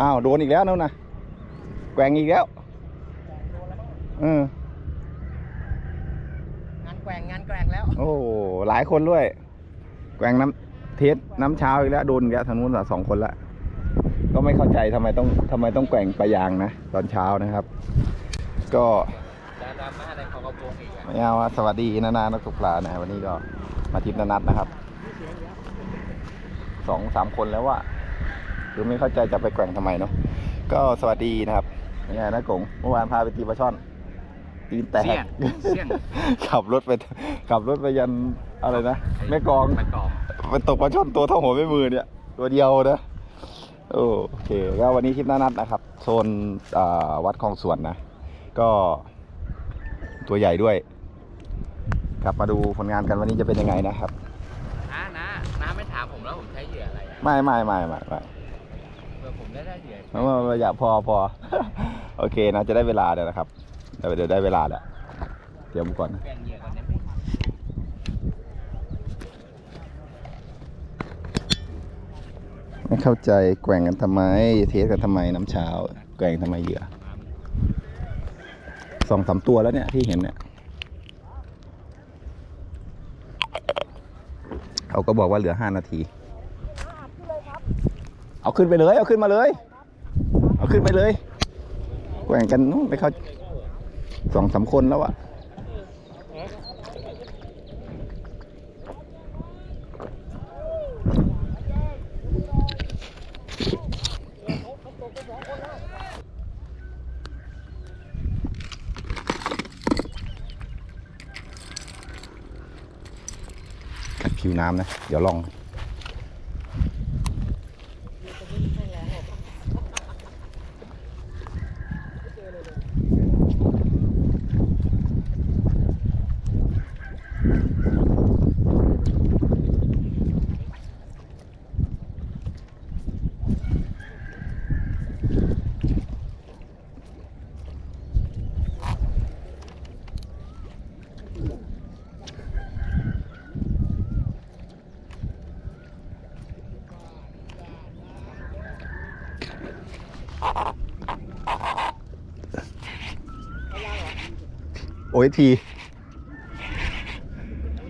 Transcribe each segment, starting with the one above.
อ้าวโดนอีกแล้วนู่นนะแกว่งอีกแล้วเอองานแกว่งงานแกว่งแล้ว โอ้โหหลายคนด้วย แกว่งน้ำเทสน้ำเช้าอีกแล้วโดนอีกแล้วทางนู้นอะสองคนละก็ไม่เข้าใจทำไมต้องทำไมต้องแกว่งปลายางนะตอนเช้านะครับ ก็ดารามาในของกระโปรงอีกอะไม่เอาอะสวัสดีนานานักตกปลานะวันนี้ก็มาทิพย์นานัทนะครับสองสามคนแล้วว่า คือไม่เข้าใจจะไปแกว่งทำไมเนาะก็สวัสดีนะครับนี่ไงนะกงเมื่อวานพาไปตีปลาช่อนตีนแตกเสี่ยงเสี่ยงขับรถไปขับรถไปยันอะไรนะแม่กลองมันกองไปตกปลาช่อนตัวเท่าหัวแม่มือเนี่ย ตัวเดียวนะโอเคก็วันนี้ทริปหน้านัดนะครับ โซนอ่าวัดคลองสวนนะ ก็ตัวใหญ่ด้วย กลับมาดูผลงานกันวันนี้จะเป็นยังไงนะครับน้าน้าน้าไม่ถามผมแล้วผมใช้เหยื่ออะไรอะไม่ไม่ไม่ไม่ไม่เผื่อผม ได้ได้เหยื่อเพราะว่าอย่าพอพอ โอเคนะจะได้เวลาแล้วนะครับเดี๋ยวเดี๋ยวได้เวลาแล้วเตรียมก่อนแกงเหยื่อก่อนได้ไหมไม่เข้าใจแกว่งกันทำไม เทสกันทำไมน้ำเช้า แกว่งทำไมเหยื่อสองสามตัวแล้วเนี่ยที่เห็นเนี่ยเขาก็บอกว่าเหลือห้านาที เอาขึ้นไปเลย เอาขึ้นมาเลย เอาขึ้นไปเลยแกว่งกันนู่นไปเข้าสองสามคนแล้วอะกัดผิวน้ำนะ เดี๋ยวลอง โอ้ยที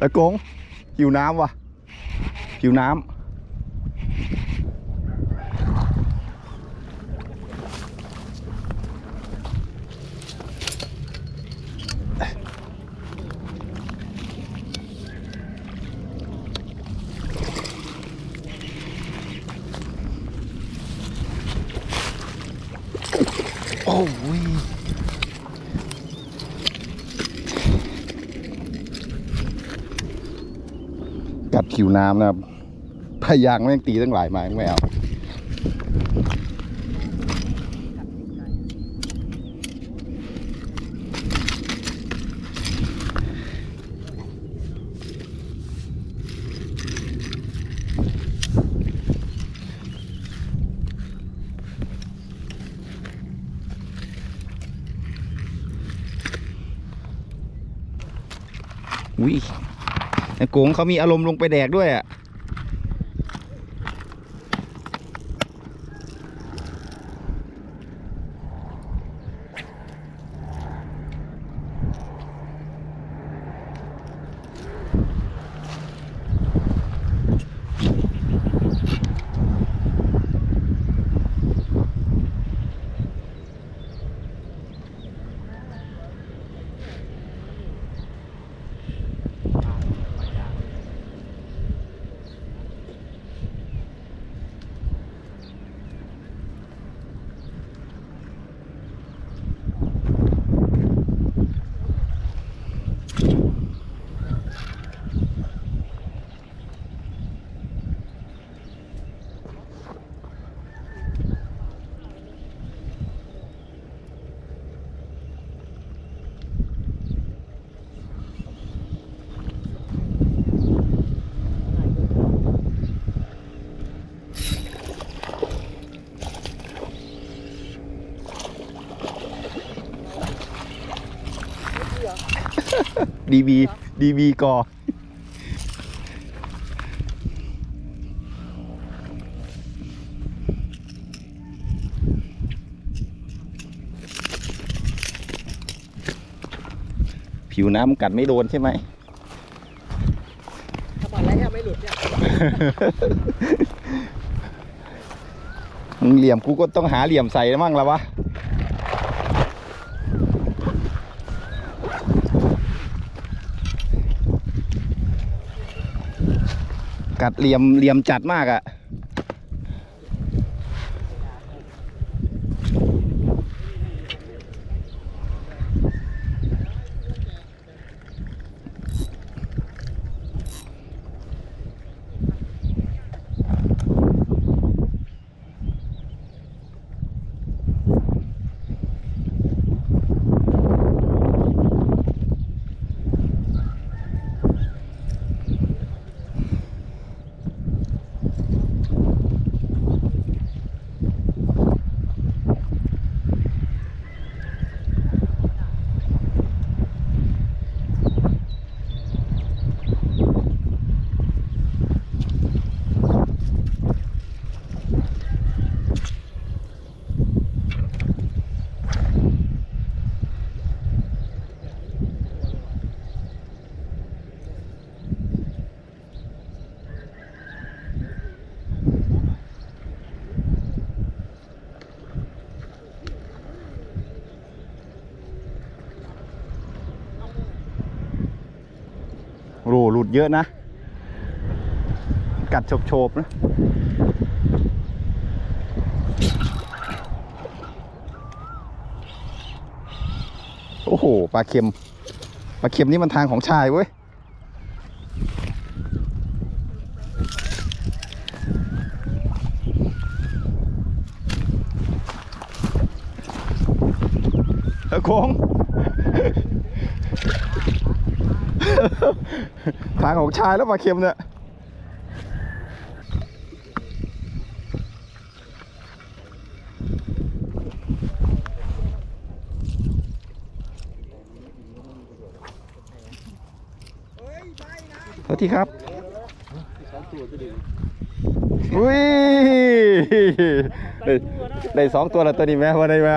ตะกงหิวน้ำว่ะหิวน้ำโอ้ย กัดผิ วน้ำนะครับพยางแม่งตีตั้งหลายไม้ไม่เอาวิไอ้โกงเขามีอารมณ์ลงไปแดกด้วยอะ ดีบีดีบีกอผิวน้ำกัดไม่โดนใช่ไหมถ้าบอกแล้วยังไม่หลุดเนี่ยมึงเหลี่ยมกูก็ต้องหาเหลี่ยมใส่มั่งแล้ววะ กัดเหลี่ยมเหลี่ยมจัดมากอะ่ะ โรหลุดเยอะนะ กัดโฉบๆนะโอ้โหปลาเค็มปลาเค็มนี่มันทางของชายเว้ย เออโค้ง ทางของ ชายแล้วปลาเค็มเนี่ยสวัสดีครับอุ้ยได้ได้สองตัวแล้วตัวนี้แม่ว่าได้ไหม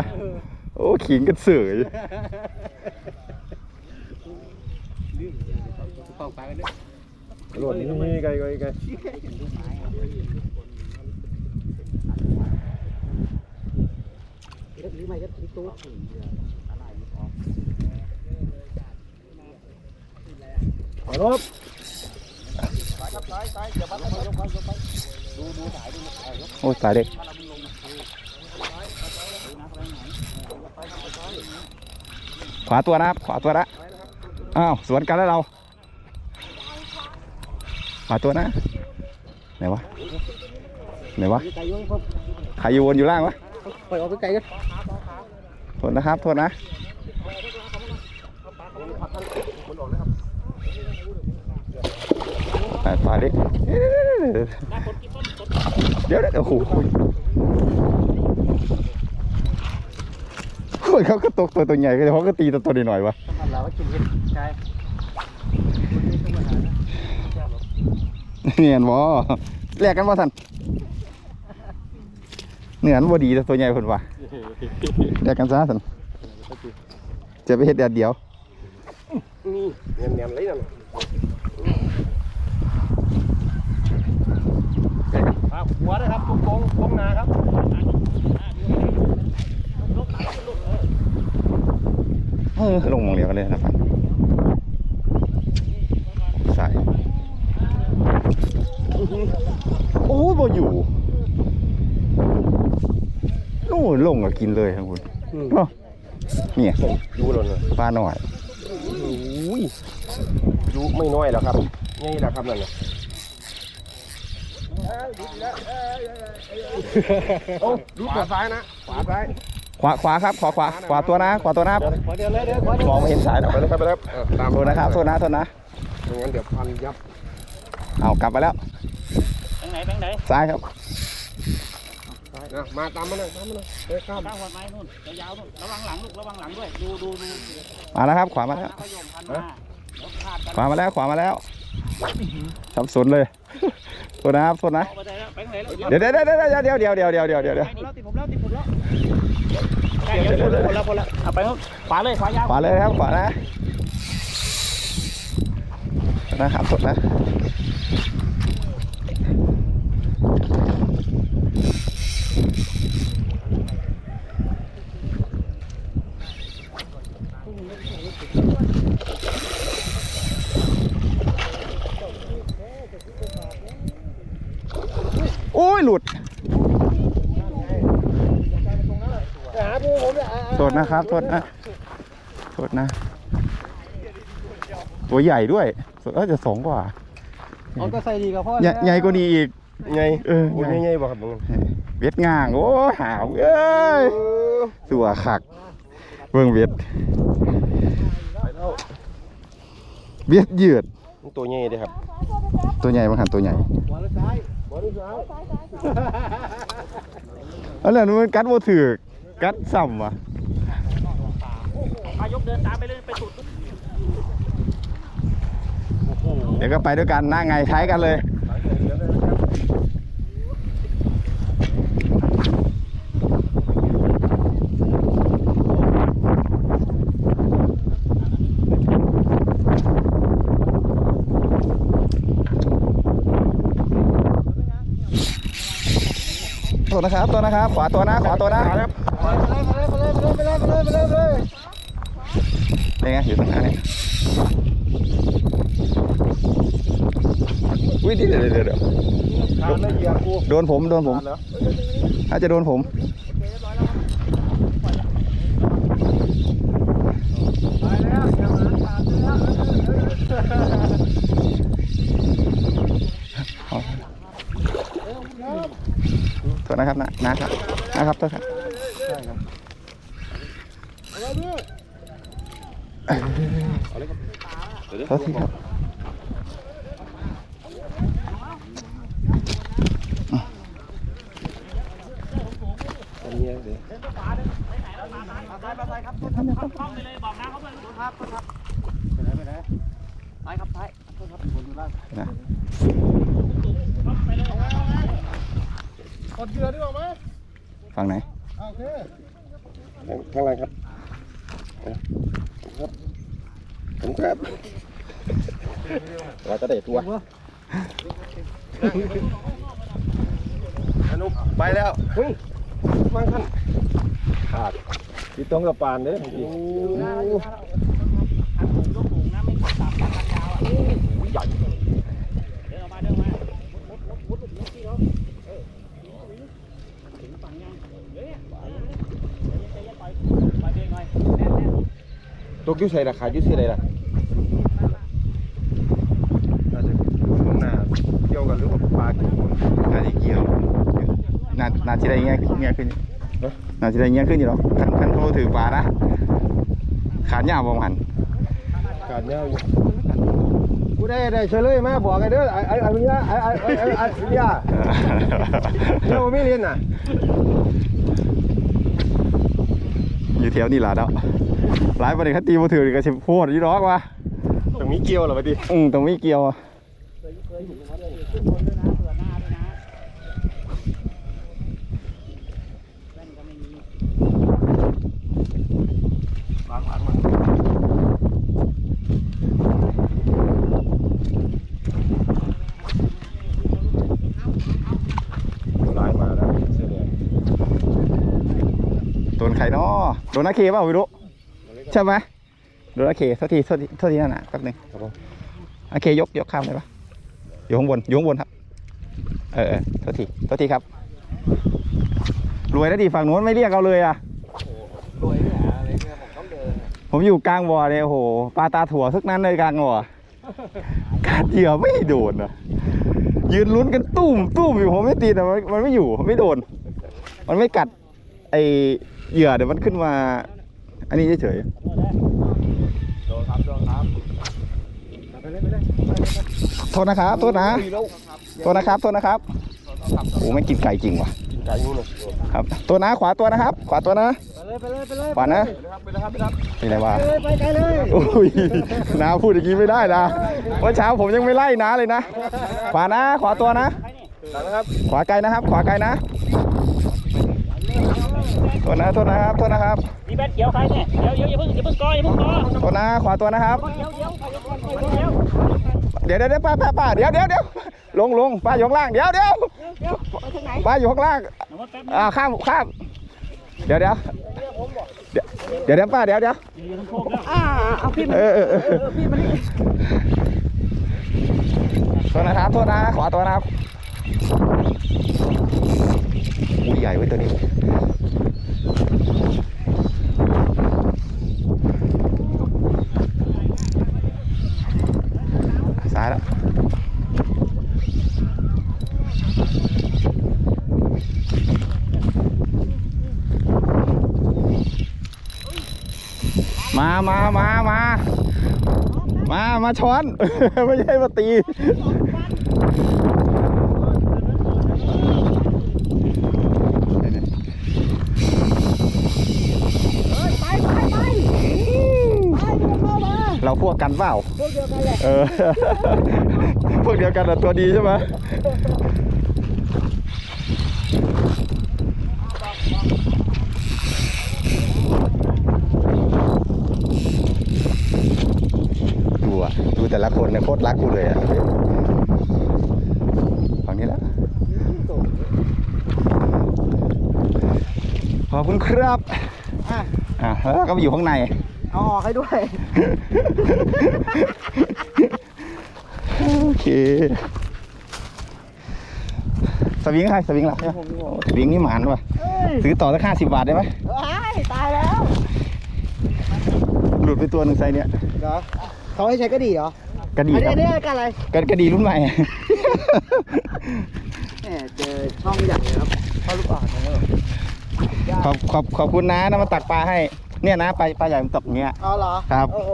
โอ้ ขิงกันเสย ฟองปลากันด้วย หล่นนี่ไกลไกลไกลขอรบโอ้ยตายเด็กขวาตัวนะครับ ขวาตัวละอ้าว สวนกันแล้วเราขวาตัวนะ ไหนวะ ไหนวะไก่ยุ่งครับใครอยู่วนอยู่ล่างวะปล่อยออกไปไกลกันโทษนะครับ โทษนะไปไปดิเดี๋ยวเดี๋ยวเดี๋ยวโอ้โหโอ้ยเขาก็ตกตัวตัวใหญ่ก็เขาก็ตีตัวตัวหน่อยๆวะ ทำ เราว่ากินเห็ดใช่เนียนวะแลกกันวะสันเหนือนบ่ดีแต่ตัวใหญ่คนวะแลกกันซะสันจะไปเฮ็ดแดดเดียวนี่เนียนเนียนเลยนั่นหัวนะครับทุกโค้งโค้งนาครับเออลงมองเดียวกันเลยนะครับใส่โอ้ยบ่อยู่โอ้ยลง ก็กินเลยครับคุณเนาะเนี่ยดูหล่นเลยปลาหน่อยอุ้ยดูไม่น้อยแล้วครับนี่แหละครับนั่นน่ะโอ้ดูขวาซ้ายนะขวาซ้ายขวาขวาครับขวาขวาขวาตัวนะขวาตัวนะครับขวาเดียวเลยเดี๋ยวขวาเดียวมองไม่เห็นสายหรอกไปเลยครับไปเลยตามโทษนะครับโทษนะโทษนะไม่งั้นเดี๋ยวพันยับเอากลับไปแล้วทางไหนทางไหนซ้ายครับ นะมาตามมาเลยตามมาเลยเฮ้ยข้ามข้างหัวไม้นู่นยาวๆนู่นระวังหลังลูกระวังหลังด้วยดูดูดูมาแล้วครับ ขวามาแล้วก็โยมพันมาแล้วพลาดกันขวามาแล้ว ขวามาแล้วสับสนเลยโทษนะครับโทษนะ เอาไปได้แล้วไปทางไหนแล้วเดี๋ยวเดี๋ยวเดี๋ยวเดี๋ยวเดี๋ยวเดี๋ยวเดี๋ยวเดี๋ยวเดี๋ยวเดี๋ยวติดผมแล้วติดผมแล้วติดผมแล้วใช่เดี๋ยวคนละคนละคนละเอาไปนู่นขวาเลยขวายาวขวาเลยนะครับขวานะนะครับสดนะโอ้ยหลุด หาปูผมเนี่ย โท ษนะครับโทษนะโทษนะ ตัวใหญ่ด้วยเออจะสองกว่าเอาก็ใส่ดีกับพ่อใหญ่ใหญ่กว่านี้อีกไงเออโอ้ยไงบอกครับมึงเวียดง่างโอ้ยหาวเอ้ยสัวขักเบิ่งเวียดไปแล้วเวียดยืดมันตัวใหญ่เลยครับ ตัวใหญ่บางหันตัวใหญ่หัวหรือซ้ายหัวหรือซ้ายเอาแล้วมันกัดบ่ถือกกัดซ้ำว่ะ มายกเดินตามไปเลยไปสุดเดี๋ยวก็ไปด้วยกันหน้าไงใช้กันเลย ตัวนะครับ ตัวนะครับ ขวาตัวนะ ขวาตัวนะครับไปเลยไปเลยไปเลยไปเลยไปเลยไปเลยไปเลย นี่ไงอยู่ตรงไหนเนี่ยอุ้ยเดี๋ยวเดี๋ยวเดี๋ยวเดี๋ยวทานแล้วเหยียบกูโดนผมโดนผมทานแล้วถ้าจะโดนผมไปแล้วอย่ามาทานแล้วโทษนะครับนะนะครับนะครับโทษครับโทษทีครับ อันนี้ เดี๋ยวคล่องไปเลยบอกน้าเขาด้วยครับครับไปไหนไปไหนซ้ายครับซ้ายครับคนอยู่ล่างนะไปเลยกดเกลือดีกว่าไหมฝั่งไหนโอเคข้างล่างครับครับ ผมครับเราจะเด็ดตัวอนุไปแล้วเฮ้ยฟังท่านขาดที่ตรงกับปานเด้อโอ้ยกสูงนะไม่กดต่ำกันยาวอะใหญ่ เดินออกมาเดินมามุดมุดมุดมุดที่เขาเออถึงฝั่งยังเดี๋ยวเนี่ยใจเย็นปล่อยปล่อยเบรกหน่อยแน่นแน่น ต กอยุ่ใส่ราคายุ่ที่ใดล่ะน่าจะข้างหน้าเกี่ยวกันหรือว่าปลากี่คนนาทีเกี่ยวน่าน่าทีใดเงี้ยเงี้ยขึ้นน่าทีใดเงี้ยขึ้นอยู่หรอกคันคันโทรถือปลานะขาดยาวประมาณการเงาอยู่กูได้ได้เฉลยมาบอกไงเด้อไอ้ไอ้ไอ้เมียไอ้ไอ้ไอ้ไอ้ไอ้เมียเราไม่เรียนน่ะอยู่แถวนี่ล่ะเนาะ หลายประเด็นคตีมาถือก็สิโพดยี่ร้อกว่ะตรงนี้เกี่ยวเหรอวะดิอืมตรงนี้เกี่ยวอะล้างล้างมันลายมาแล้วเสื้อแดงโดนใครเนาะโดนนาเคเปล่าไม่รู้ ใช่ไหมโดนนาเคโทษทีโทษทีโทษทีนั่นน่ะแป๊บหนึงครับผมนาเคยกยกข้ามได้ปะอยู่ข้างบนอยู่ข้างบนครับ เออเออโทษทีโทษทีครับ รวยแล้วดิฝั่งนู้นไม่เรียกเราเลยอะ รวยเนี่ยอะไรเนี่ยผมต้องเดินผมอยู่กลางบ่อเนี่ยโอ้โหปลาตาถั่วทึกนั้นเลยกลางบ่อกัดเหยื่อไม่โดนอะยืนลุ้นกันตุ้มตุ้มอยู่ผมไม่ตีแต่มันมันไม่อยู่ไม่โดน มันไม่กัดไอเหยื่อเดี๋ยวมันขึ้นมา อันนี้เฉยโดนครับโดนครับไปเลยไปเลยๆโทษนะครับโทษนะโทษนะครับโทษนะครับโอ้ไม่งกินไก่จริงว่ะกินไก่นู่นเลยครับตัวนะขวาตัวนะครับ ขวาตัวนะไปเลยไปเลยไปเลยขวานะไปเลยครับไปเลยครับไปเลยครับนี่อะไรวะไปไกลเลยโอ้ยนาพูดอย่างนี้ไม่ได้นะเมื่อเช้าผมยังไม่ไล่นาเลยนะขวานะขวาตัวนะหลังนะครับขวาไกลนะครับ ขวาไกลนะโทษนะโทษนะครับโทษนะครับมีแบนเขียวใครเนี่ยเดี๋ยวเดี๋ยวอย่าเพิ่งอย่าเพิ่งกออย่าเพิ่งกอโทษนะขวาตัวนะครับ เดี๋ยวเดี๋ยวเดี๋ยวเดี๋ยวเดี๋ยวป้าป้าป้าเดี๋ยวเดี๋ยวเดี๋ยวลงลงป้าอยู่ข้างล่างเดี๋ยวเดี๋ยวป้าอยู่ข้างล่างอ่าข้ามข้ามเดี๋ยวเดี๋ยวเดี๋ยวเดี๋ยวป้าเดี๋ยวเดี๋ยวอ่าเอาพี่มาเออเออพี่มานี่โทษนะครับโทษนะขอตัวนะครับอุ้ยใหญ่ไว้ยตัวนี้ซ้ายแล้ว มามามามามาช้อน ไม่ใช่มาตีเอ้ยไปไปไปไปดูเข้ามาเราพวกกันเปล่า พวกเดียวกันแหละ เออ พวกเดียวกันแต่ตัวดีใช่ไหมดูอะ ดู แต่ละคนเนี่ยโคตรรักกูเลยอะฝั่งนี้แล้วขอบคุณครับอะอะแล้วก็ไปอยู่ข้างใน เอาออกให้ด้วย โอเค สวิงใครสวิงเราสวิงนี่หมานว่ะเฮ้ยซื้อต่อสักห้าสิบบาทได้ไหมเอ้ยตายแล้ว หลุดไปตัวหนึ่งไซส์เนี่ย เหรอเขาให้ใช้กระดี่เหรอกระดีอันคนี้รับอันนี้กันอะไรกระกระดีรุ่นใหม่ แหมเจอช่องใหญ่เลยครับเข้าลูกอ่อนเลยขอบขอบขอบคุณนะนะมาตักปลาให้ เนี่ยนะปลาปลาใหญ่มันตกอย่างเงี้ย เอาเหรอครับ โอ้โห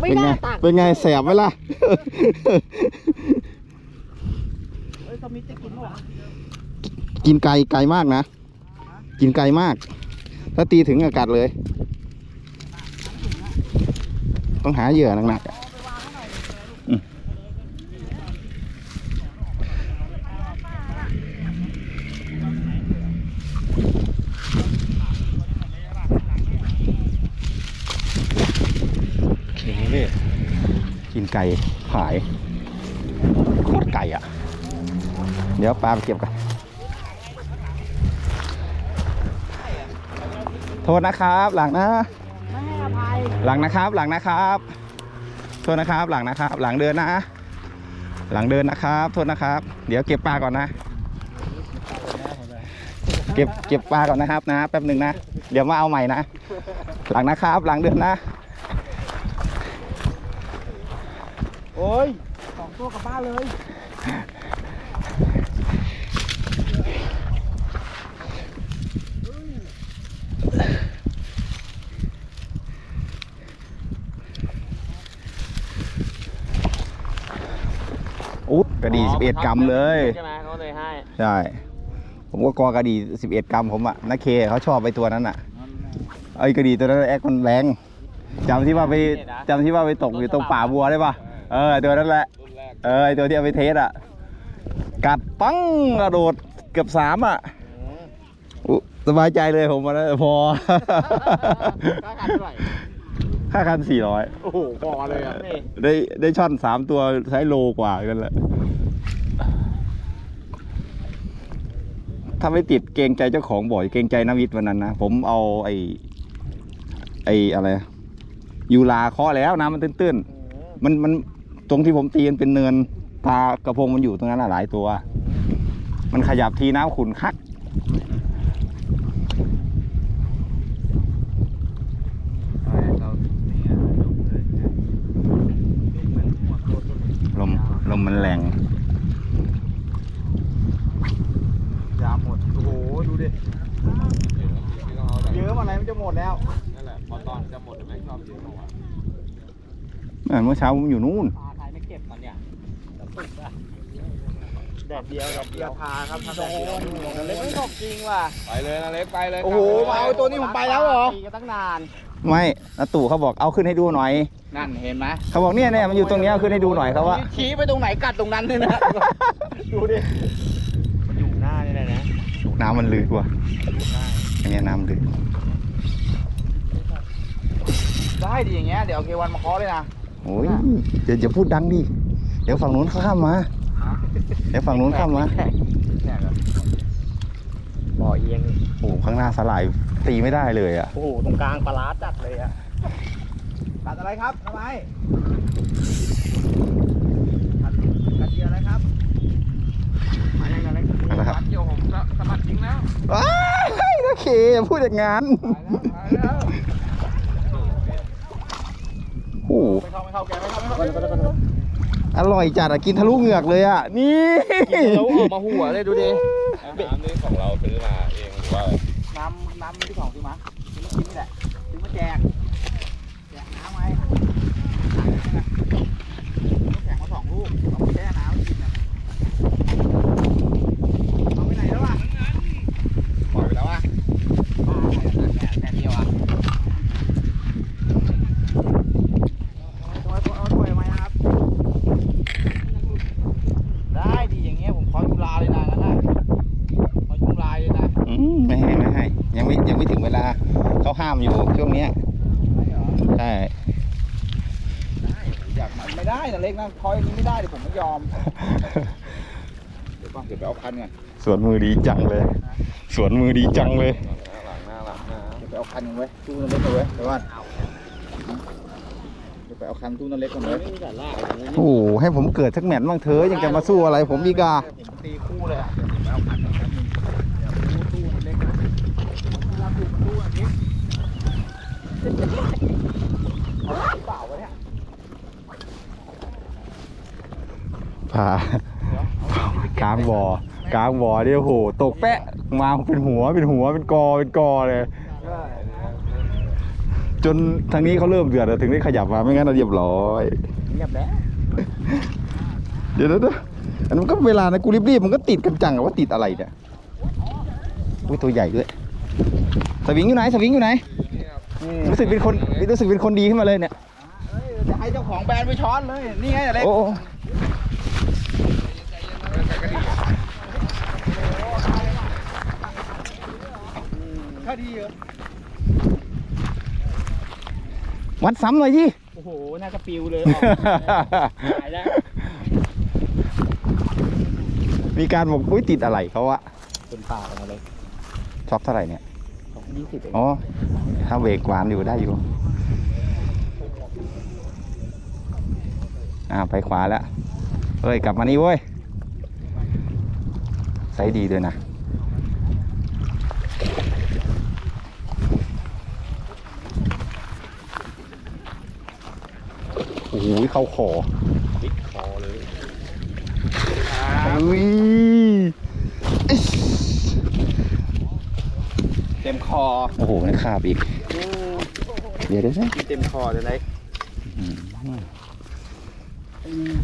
ไม่เป็นไงน่าตักเป็นไงแสบไหมล่ะเฮ้ยเขามีจะกินหรอกินไกลไกลมากนะ กินไกลมาก ถ้าตีถึงอากาศเลย ต้องหาเหยื่อหนักๆอะอืมโอเคกินไก่หายโคตรไก่อะ เดี๋ยวปลาไปเก็บกันโทษนะครับหลังนะไม่ใหลังนะครับหลังนะครับโทษนะครับหลังนะครับ หลังเดินนะ หลังเดินนะครับโทษนะครับ เดี๋ยวเก็บปลาก่อนนะ เก็บเก็บปลาก่อนนะครับนะแป๊บหนึ่งนะ เดี๋ยวมาเอาใหม่นะ หลังนะครับ หลังเดินนะ โอ้ยสองตัวกลับบ้านเลย อุ๊ดกระดี 11 กรัมเลย ใช่ไหมเขาเลยให้ใช่ ผมก็กอกระดี 11 กรัมผมอะนักเคเขาชอบไปตัวนั้นอะไอ้กระดีตัวนั้นแอคมันแรงจำที่ว่าไปจำที่ว่าไปตกอยู่ตรงป่าบัวได้ปะเออตัวนั้นแหละ เออไอ้ตัวที่เอาไปเทสอะกัดปังกระโดดเกือบสามอะอุ๊สบายใจเลยผมวันนั้นพอค่าขันเท่าไหร่ค่าคันสี่ร้อยโอ้โหพอเลยอะนี่ได้ได้ช่อนสามตัวใช้โลกว่ากันแหละ ถ้าไม่ติดเกรงใจเจ้าของบ่อยเกรงใจนวิทย์วันนั้นนะผมเอาไอ้ไอ้อะไรยูลาเคาะแล้วน้ำมันตื้นๆมันมันตรงที่ผมตีมันเป็นเนินปลากระพงมันอยู่ตรงนั้นอะหลายตัว มันขยับทีน้ำขุนคัก ลมลมมันแรง ยาหมด โอ้โห ดูดิ เยอะมาไหนมันจะหมดแล้ว เมื่อเช้าผมอยู่นู่น ปลาไทยไม่เก็บมันเนี่ยสุกอะแดดเดียวแดดเดียวทาครับทาโดนเล็กไม่ตกจริงว่ะไปเลยนะเล็กไปเลยโอ้โหมาเอาตัวนี้ผมไปแล้วเหรอตีกันตั้งนาน ไม่นาตู่เขาบอกเอาขึ้นให้ดูหน่อย นั่นเห็นไหมเขาบอกเนี่ยเนี่ยมันอยู่ตรงเนี้ยเอาขึ้นให้ดูหน่อยเขาว่า ชี้ไปตรงไหนกัดตรงนั้นเลยนะ ดูดิ มันอยู่หน้านี่แหละนะน้ำมันลึกว่ะอันเนี้ยน้ำลึก ได้ดีอย่างเงี้ยเดี๋ยวเควันมาเคาะเลยนะ โอ้ยอย่าอย่าพูดดังดิเดี๋ยวฝั่งนู้นเขาข้ามมา เดี๋ยวฝั่งนู้นข้ามมาบ่อเอียงโอ้โหข้างหน้าสลายตีไม่ได้เลยอะ โอ้โหตรงกลางปลาร้าจัดเลยอะกัดอะไรครับทำไมกัดกัดเหยื่ออะไรครับมาอย่างไรเอาละครับเกี่ยวผมสมัครจริงแล้วว้ายโอเคอย่าพูดอย่างนั้นโอ้โหไม่ เข้าไม่เข้าแกไม่เข้าไม่เข้าไม่เข้าอร่อยจัดอะกินทะลุเหงือกเลยอะนี่เราออกมาหัวเลยดูดิน้ำนี่ของเราซื้อมาเองหรือว่าน้ำน้ำที่ของซื้อมาซื้อมากินนี่แหละซื้อมาแจก แจกน้ำไว้แจกมาสองลูกเอาไปแช่น้ำกินนะเอาไปไหนแล้ววะ ปล่อยไปแล้วอะ ปลาแต่แต่เดียวอะเอาเอาถ้วยมาครับ ได้ดีอย่างเงี้ยผมขอยุลาเลยนะงั้นนะขอยุลาเลยนะ อืมไม่ให้ไม่ให้ยังไม่ยังไม่ถึงเวลาเขาห้ามอยู่ช่วง เนี้ยใช่อยากมันไม่ได้นะเล็กนะคอยอย่างนี้ไม่ได้เดี๋ยวผมไม่ยอม เดี๋ยวก่อนเดี๋ยวไปเอาคันก่อนสวนมือดีจังเลย สวนมือดีจังเลยหลังหน้าหลังหน้าเดี๋ยวไปเอาคันก่อนเว้ยตู้นั่นเล็กก่อนเว้ยเดี๋ยวก่อนเดี๋ยวไปเอาคันตู้นั่นเล็กก่อนเว้ยโอ้โหให้ผมเกิดสักแมตช์บ้างเถอะยังจะมาสู้อะไรผมอีกอะผมตีคู่เลยอะเดี๋ยวผมไปเอาคันก่อนแป๊บนึงเดี๋ยวตู้ตู้นั่นเล็กนะเราถูกตู้อันนี้ เอาเปล่าวะเนี่ยพากลางบ่อกลางบ่อเดียวโหตกแปะมาเป็นหัวเป็นหัวเป็นกอเป็นกอเลย จนทางนี้เขาเริ่มเดือดอะถึงได้ขยับมาไม่งั้นเราเรียบร้อยเงียบแล้วเดี๋ยวนะอันนั้นมันก็เวลานะกูรีบๆมันก็ติดกันจังอะว่าติดอะไรเนี่ยอุ้ยตัวใหญ่ด้วยสวิงอยู่ไหนสวิงอยู่ไหน รู้สึกเป็นคนรู้สึกเป็นคนดีขึ้นมาเลยเนี่ยเฮ้ยจะให้เจ้าของแบรนด์ไปช้อนเลย นี่ไงเล็กโอ้โอ้ถ้าดีเหรอวัดซ้ำหน่อยยี่โอ้โห น่าจะปิวเลยหายแล้ว มีการบอกอุ้ยติดอะไรเขาอะเป็นป่ากันมาเลยช็อปเท่าไหร่เนี่ยสอง ยี่สิบเองอ๋อ ถ้าเบรกหวานอยู่ได้อยู่ อ่าไปขวาแล้วเฮ้ย กลับมานี่เว้ยไซส์ดีด้วยนะ โอ้โหเข้าคอติดคอเลยอุ้ยอิ๊ส เต็มคอโอ้โหนี่ขาบอีก เดี๋ยวเดี๋ยวนะกินเต็มคอเลยเล็ก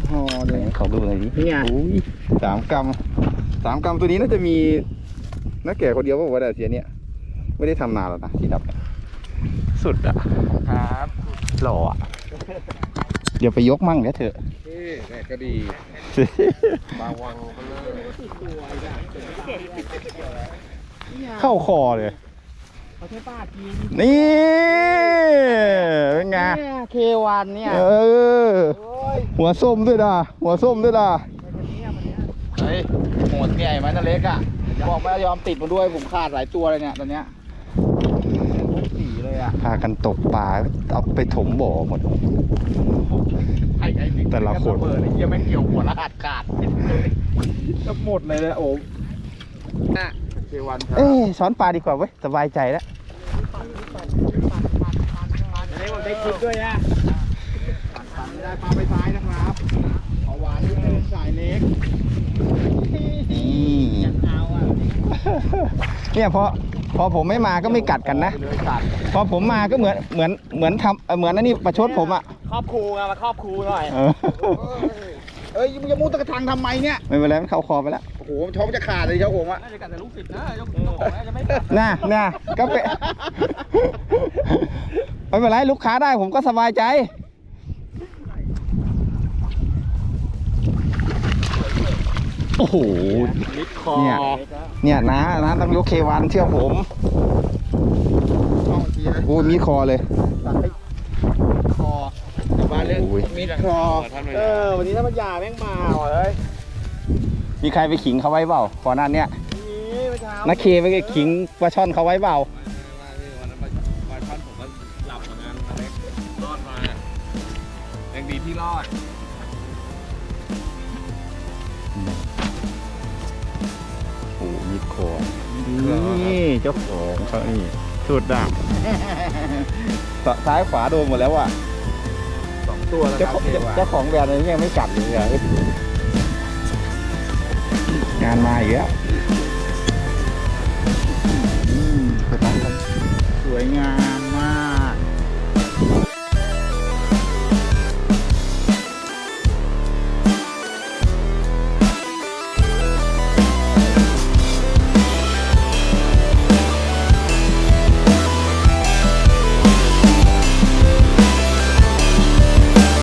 พอเลยขอดูหน่อยดินี่ไงอุ้ยสามกรัมสามกรัมตัวนี้น่าจะมีนักแก่คนเดียวป่าวะแต่เสียเนี่ย ไม่ได้ทำนานแล้วนะสีดำเนี่ยสุดอะครับหล่ออะเดี๋ยวไปยกมั่งเดี๋ยวเถอะนี่แม่ก็ดีบาวังเขาเลยเข้าคอเลย เขาใช้ป้ากินนี่เป็นไงเนี่ยเควันเนี่ยเออหัวส้มด้วยนะหัวส้มด้วยนะเฮ้ยโหดใหญ่ไหมนั่นเล็กอะบอกไม่ยอมติดมาด้วยผมขาดหลายตัวเลยเนี่ยตอนเนี้ยทุกสีเลยอะพากันตกปลาเอาไปถมบ่อหมดไอ้ไอ้แต่ละคนเปิดไอ้เหี้ยังไม่เกี่ยวหัวละขาดขาดก็หมดเลยเลยโอ้ น่ะเควันครับเอ้ยช้อนปลาดีกว่าเว้ยสบายใจแล้วเล็กผมได้คลิปด้วยนะปั่นไม่ได้ปลาไปซ้ายนะครับขอหวานนิดนึงสายเล็กนี่เอาอะเนี่ยพอพอผมไม่มาก็ไม่กัดกันนะ เลยกัดพอผมมาก็เหมือนเหมือนเหมือนทำเอ่อเหมือนนั่นนี่ประชดผมอะครอบครูไงมาครอบครูหน่อย เออเอ้ยมึงจะมุดตะกระทังทำไมเนี่ย ไม่เป็นไรมันเข้าคอไปแล้ว โอ้โหมันท้องจะขาดเลยเจ้าผมอะน่าจะกัดแต่ลูกศิษย์นะเจ้าของน่าจะไม่กัดน่ะน่ะก็ไปไม่เป็นไรลูกค้าได้ผมก็สบายใจโอ้โหมิดคอเนี่ยเนี่ยนะนะต้องยกเควันเชื่อผมต้องทีนะโอ้ยมีคอเลยตัดให้คอเดี๋ยวไปบ้านเรื่องโอ้ยมิดคอท่านไม่เอได้อวันนี้ถ้ามันยาแม่งมาว่ะเอ้ย มีใครไปขิงเขาไว้เปล่าก่อนหน้าเนี้ยนี่เมื่อเช้านักเคไปขิงปลาช่อนเขาไว้เปล่าวันนั้นปลาช่อนผมก็หลับเหมือนกันอเล็กรอดมายังดีที่รอดโอ้มีดคอนี่เจ้าของเขานี่สุดอะซ้ายขวาโดนหมดแล้วอะสองตัวแล้วคเจ้ารับของเทวะเจ้าของแบรนด์นี้ยังไม่กัดเลยอะ งานมาอีกแล้วอืมสวยงาม